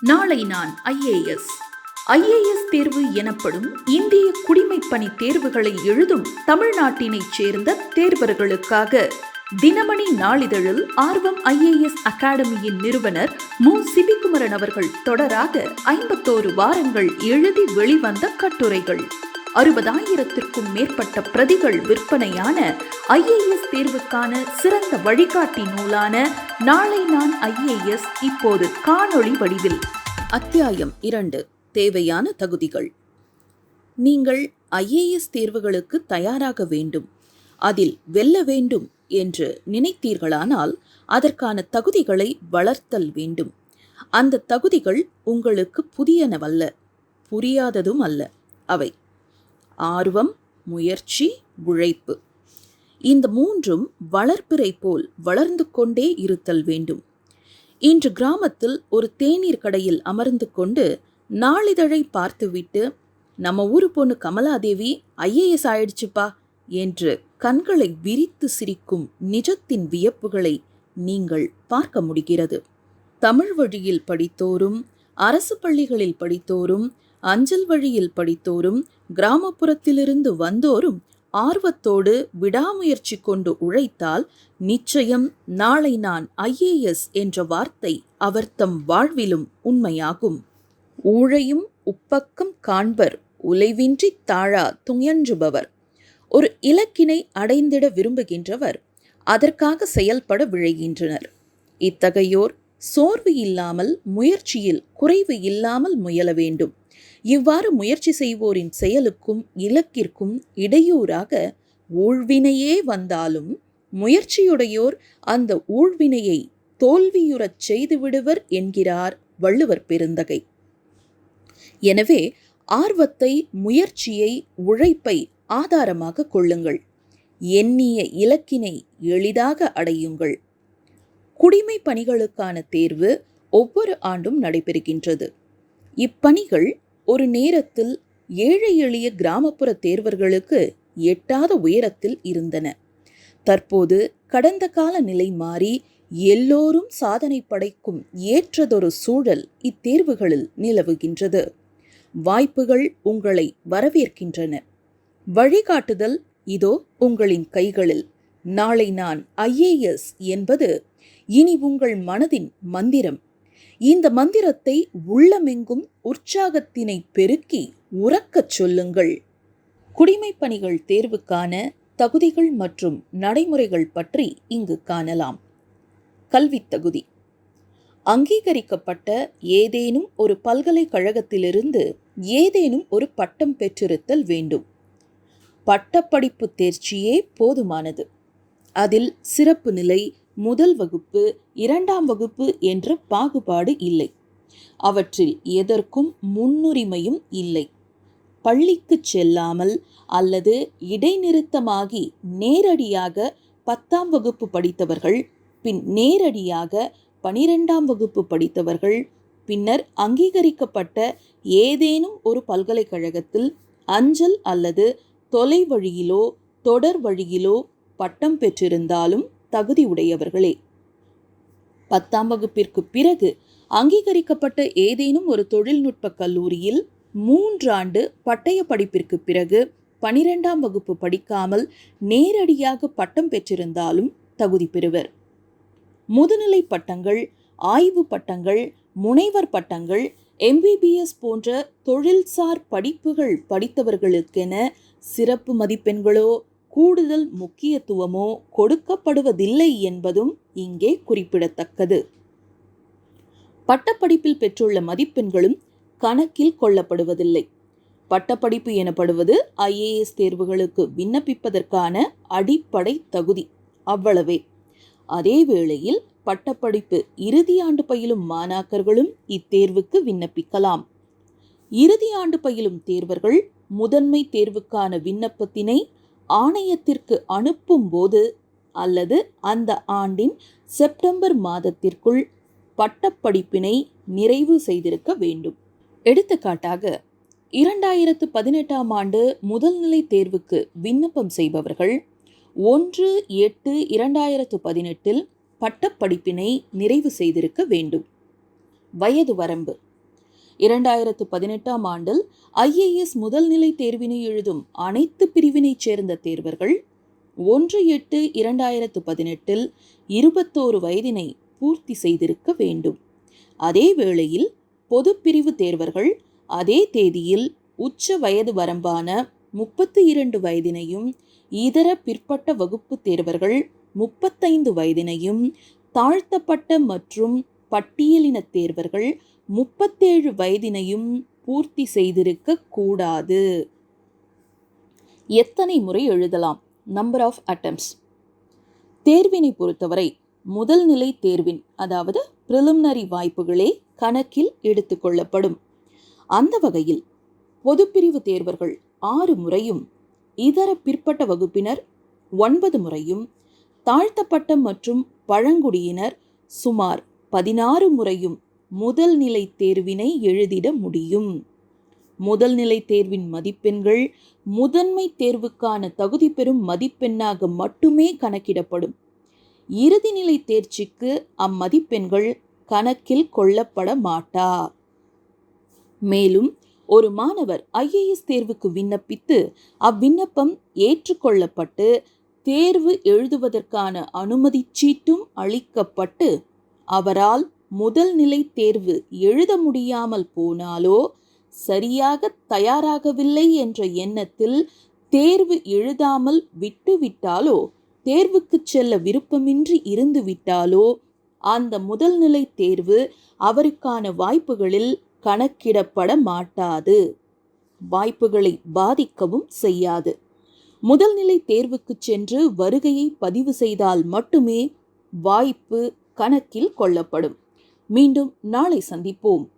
நாளை நான் IAS. IAS தேர்வு எனப்படும் இந்திய குடிமைப்பணி தேர்வுகளை எழுதும் தமிழ்நாட்டினைச் சேர்ந்த தேர்வர்களுக்காக தினமணி நாளிதழில் ஆர்வம் ஐஏஎஸ் அகாடமியின் நிறுவனர் மு. சிபிகுமரன் அவர்கள் தொடராக ஐம்பத்தோரு வாரங்கள் எழுதி வெளிவந்த கட்டுரைகள். அறுபதாயிரத்திற்கும் மேற்பட்ட பிரதிகள் விற்பனையான ஐஏஎஸ் தேர்வுக்கான சிறந்த வழிகாட்டி நூலான நாளை நான் ஐஏஎஸ் இப்போது காணொளி வடிவில். அத்தியாயம் இரண்டு. தேவையான தகுதிகள். நீங்கள் ஐஏஎஸ் தேர்வுகளுக்கு தயாராக வேண்டும். அதில் வெல்ல வேண்டும் என்று நினைத்தீர்களானால் அதற்கான தகுதிகளை வளர்த்தல் வேண்டும். அந்த தகுதிகள் உங்களுக்கு புதியனவல்ல புரியாததும் அல்ல. அவை ஆர்வம் முயற்சி உழைப்பு. இந்த மூன்றும் வளர்ப்பிறை போல் வளர்ந்து கொண்டே இருத்தல் வேண்டும். இன்று கிராமத்தில் ஒரு தேநீர் கடையில் அமர்ந்து கொண்டு நாளிதழை பார்த்துவிட்டு நம்ம ஊரு பொண்ணு கமலாதேவி ஐஏஎஸ் ஆயிடுச்சுப்பா என்று கண்களை விரித்து சிரிக்கும் நிஜத்தின் வியப்புகளை நீங்கள் பார்க்க முடிகிறது. தமிழ் வழியில் படித்தோரும் அரசு பள்ளிகளில் படித்தோரும் அஞ்சல் வழியில் படித்தோரும் கிராமப்புறத்திலிருந்து வந்தோரும் ஆர்வத்தோடு விடாமுயற்சி கொண்டு உழைத்தால் நிச்சயம் நாளை நான் ஐஏஎஸ் என்ற வார்த்தை அவர் தம் வாழ்விலும் உண்மையாகும். ஊழையும் உப்பக்கம் காண்பர் உலைவின்றி தாழா துயன்றுபவர். ஒரு இலக்கினை அடைந்திட விரும்புகின்றவர் அதற்காக செயல்பட விழைகின்றனர். இத்தகையோர் சோர்வு இல்லாமல் முயற்சியில் குறைவு இல்லாமல் முயல வேண்டும். இவ்வாறு முயற்சி செய்வோரின் செயலுக்கும் இலக்கிற்கும் இடையூறாக ஊழ்வினையே வந்தாலும் முயற்சியுடையோர் அந்த ஊழ்வினையை தோல்வியுறச் செய்துவிடுவர் என்கிறார் வள்ளுவர் பெருந்தகை. எனவே ஆர்வத்தை முயற்சியை உழைப்பை ஆதாரமாக கொள்ளுங்கள். எண்ணிய இலக்கினை எளிதாக அடையுங்கள். குடிமை பணிகளுக்கான தேர்வு ஒவ்வொரு ஆண்டும் நடைபெறுகின்றது. இப்பணிகள் ஒரு நேரத்தில் ஏழை எளிய கிராமப்புற தேர்வர்களுக்கு எட்டாத உயரத்தில் இருந்தன. தற்போது கடந்த கால நிலை மாறி எல்லோரும் சாதனை படைக்கும் ஏற்றதொரு சூழல் இத்தேர்வுகளில் நிலவுகின்றது. வாய்ப்புகள் உங்களை வரவேற்கின்றன. வழிகாட்டுதல் இதோ உங்களின் கைகளில். நாளை நான் ஐஏஎஸ் என்பது இனி உங்கள் மனதின் மந்திரம். இந்த மந்திரத்தை உள்ளமெங்கும் உற்சாகத்தினை பெருக்கி உறக்கச் சொல்லுங்கள். குடிமை பணிகள் தேர்வுக்கான தகுதிகள் மற்றும் நடைமுறைகள் பற்றி இங்கு காணலாம். கல்வித் தகுதி. அங்கீகரிக்கப்பட்ட ஏதேனும் ஒரு பல்கலைக்கழகத்திலிருந்து ஏதேனும் ஒரு பட்டம் பெற்றிருத்தல் வேண்டும். பட்டப்படிப்பு தேர்ச்சியே போதுமானது. அதில் சிறப்பு நிலை முதல் வகுப்பு இரண்டாம் வகுப்பு என்ற பாகுபாடு இல்லை. அவற்றில் எதற்கும் முன்னுரிமையும் இல்லை. பள்ளிக்கு செல்லாமல் அல்லது இடைநிறுத்தமாகி நேரடியாக பத்தாம் வகுப்பு படித்தவர்கள் பின் நேரடியாக பனிரெண்டாம் வகுப்பு படித்தவர்கள் பின்னர் அங்கீகரிக்கப்பட்ட ஏதேனும் ஒரு பல்கலைக்கழகத்தில் அஞ்சல் அல்லது தொலை வழியிலோ தொடர் வழியிலோ பட்டம் பெற்றிருந்தாலும் தகுதி உடையவர்களே பத்தாம் வகுப்பிற்கு பிறகு அங்கீகரிக்கப்பட்ட ஏதேனும் ஒரு தொழில்நுட்ப கல்லூரியில் மூன்றாண்டு பட்டய படிப்பிற்கு பிறகு பனிரெண்டாம் வகுப்பு படிக்காமல் நேரடியாக பட்டம் பெற்றிருந்தாலும் தகுதி பெறுவர். முதுநிலை பட்டங்கள் ஆய்வு பட்டங்கள் முனைவர் பட்டங்கள் எம்பிபிஎஸ் போன்ற தொழில்சார் படிப்புகள் படித்தவர்களுக்கென சிறப்பு மதிப்பெண்களோ கூடுதல் முக்கியத்துவமோ கொடுக்கப்படுவதில்லை என்பதும் இங்கே குறிப்பிடத்தக்கது. பட்டப்படிப்பில் பெற்றுள்ள மதிப்பெண்களும் கணக்கில் கொள்ளப்படுவதில்லை. பட்டப்படிப்பு எனப்படுவது ஐஏஎஸ் தேர்வுகளுக்கு விண்ணப்பிப்பதற்கான அடிப்படை தகுதி அவ்வளவே. அதே வேளையில் பட்டப்படிப்பு இறுதி ஆண்டு பயிலும் மாணாக்கர்களும் இத்தேர்வுக்கு விண்ணப்பிக்கலாம். இறுதி ஆண்டு பயிலும் தேர்வர்கள் முதன்மை தேர்வுக்கான விண்ணப்பத்தினை ஆணையத்திற்கு அனுப்பும்போது அல்லது அந்த ஆண்டின் செப்டம்பர் மாதத்திற்குள் பட்டப்படிப்பினை நிறைவு செய்திருக்க வேண்டும். எடுத்துக்காட்டாக இரண்டாயிரத்து பதினெட்டாம் ஆண்டு முதல்நிலை தேர்வுக்கு விண்ணப்பம் செய்பவர்கள் ஒன்று எட்டு இரண்டாயிரத்து பதினெட்டில் பட்டப்படிப்பினை நிறைவு செய்திருக்க வேண்டும். வயது வரம்பு இரண்டாயிரத்து பதினெட்டாம் ஆண்டில் ஐஏஎஸ் முதல்நிலை தேர்வினை எழுதும் அனைத்து பிரிவினைச் சேர்ந்த தேர்வர்கள் ஒன்று எட்டு இரண்டாயிரத்து பதினெட்டில் இருபத்தோரு வயதினை பூர்த்தி செய்திருக்க வேண்டும். அதே வேளையில் பொதுப்பிரிவு தேர்வர்கள் அதே தேதியில் உச்ச வயது வரம்பான முப்பத்தி இரண்டு வயதினையும் இதர பிற்பட்ட வகுப்பு தேர்வர்கள் முப்பத்தைந்து வயதினையும் தாழ்த்தப்பட்ட மற்றும் பட்டியலின தேர்வர்கள் முப்பத்தேழு வயதினையும் பூர்த்தி செய்திருக்க கூடாது. எத்தனை முறை எழுதலாம்? நம்பர் ஆஃப் அட்டம்ஸ் தேர்வினை பொறுத்தவரை முதல் நிலை தேர்வின் அதாவது பிரிலிமினரி வாய்ப்புகளே கணக்கில் எடுத்துக்கொள்ளப்படும் அந்த வகையில் பொதுப்பிரிவு தேர்வர்கள் ஆறு முறையும் இதர பிற்பட்ட வகுப்பினர் ஒன்பது முறையும் தாழ்த்தப்பட்ட மற்றும் பழங்குடியினர் சுமார் பதினாறு முறையும் முதல் நிலை தேர்வினை எழுதிட முடியும். முதல் நிலை தேர்வின் மதிப்பெண்கள் முதன்மை தேர்வுக்கான தகுதி பெறும் மதிப்பெண்ணாக மட்டுமே கணக்கிடப்படும். இறுதிநிலை தேர்ச்சிக்கு அம்மதிப்பெண்கள் கணக்கில் கொள்ளப்பட மாட்டா. மேலும் ஒரு மாணவர் ஐஏஎஸ் தேர்வுக்கு விண்ணப்பித்து அவ்விண்ணப்பம் ஏற்றுக்கொள்ளப்பட்டு தேர்வு எழுதுவதற்கான அனுமதி சீட்டும் அளிக்கப்பட்டு அவரால் முதல் நிலை தேர்வு எழுத முடியாமல் போனாலோ சரியாக தயாராகவில்லை என்ற எண்ணத்தில் தேர்வு எழுதாமல் விட்டுவிட்டாலோ தேர்வுக்கு செல்ல விருப்பமின்றி இருந்துவிட்டாலோ அந்த முதல்நிலை தேர்வு அவருக்கான வாய்ப்புகளில் கணக்கிடப்பட மாட்டாது. வாய்ப்புகளை பாதிக்கவும் செய்யாது. முதல்நிலை தேர்வுக்கு சென்று வருகையை பதிவு செய்தால் மட்டுமே வாய்ப்பு கணக்கில் கொள்ளப்படும். மீண்டும் நாளை சந்திப்போம்.